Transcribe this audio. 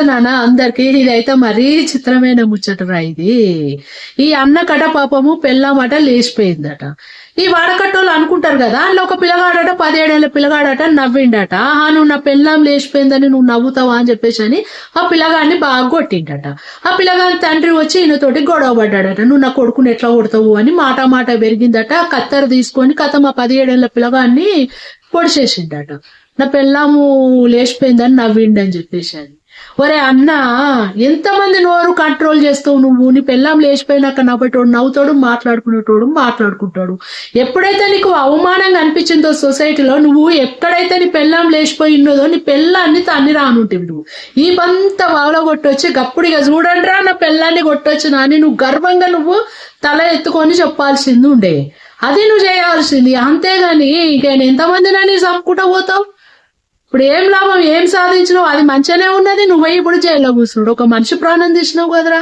నాన్న అందరికి ఇదైతే మరీ చిత్రమైన ముచ్చటరా ఇది. ఈ అన్న కట పాపము పెళ్ళామట లేచిపోయిందట. ఈ వాడకట్టోళ్ళు అనుకుంటారు కదా అందులో ఒక పిల్లగాడట పదిహేడేళ్ళ పిల్లగాడట నవ్విండట. ఆ నువ్వు నా పెళ్ళాం లేచిపోయిందని నువ్వు నవ్వుతావా అని చెప్పేసి అని ఆ పిల్లగాడిని బాగా కొట్టిండట. ఆ పిల్లగాని తండ్రి వచ్చి ఈయనతోటి గొడవ పడ్డాడట. నువ్వు నా కొడుకుని ఎట్లా కొడతావు? అని మాట మాట పెరిగిందట. కత్తెర తీసుకొని కథ మా పదిహేడేళ్ళ పిల్లగాడిని పొడిచేసిండట. నా పెళ్ళాము లేచిపోయిందని నవ్విండని చెప్పేసి అని. ఒరే అన్న ఎంతమంది నోరు కంట్రోల్ చేస్తావు నువ్వు? నీ పెళ్ళాం లేచిపోయినాక నవ్వేటోడు నవ్వుతాడు మాట్లాడుకునేటోడు మాట్లాడుకుంటాడు. ఎప్పుడైతే నీకు అవమానంగా అనిపించిందో సొసైటీలో నువ్వు ఎక్కడైతే నీ పెళ్ళాం లేచిపోయి ఉన్నదో నీ పెళ్ళాన్ని తన్ని రానుంటివి నువ్వు. ఈ పంత వాగలో కొట్టొచ్చి గప్పుడిగా చూడండిరా నా పెళ్ళాన్ని కొట్టొచ్చు అని నువ్వు గర్వంగా నువ్వు తల ఎత్తుకొని చెప్పాల్సింది ఉండే. అది నువ్వు చేయాల్సింది. అంతేగాని ఇక ఎంతమందినని చంపుకుంటూ పోతావు? ఇప్పుడు ఏం లాభం? ఏం సాధించినావు? అది మంచిగానే ఉన్నది. నువ్వు ఇప్పుడు జైల్లో కూర్చున్నాడు ఒక మనిషి ప్రాణం తీసినావు కదరా.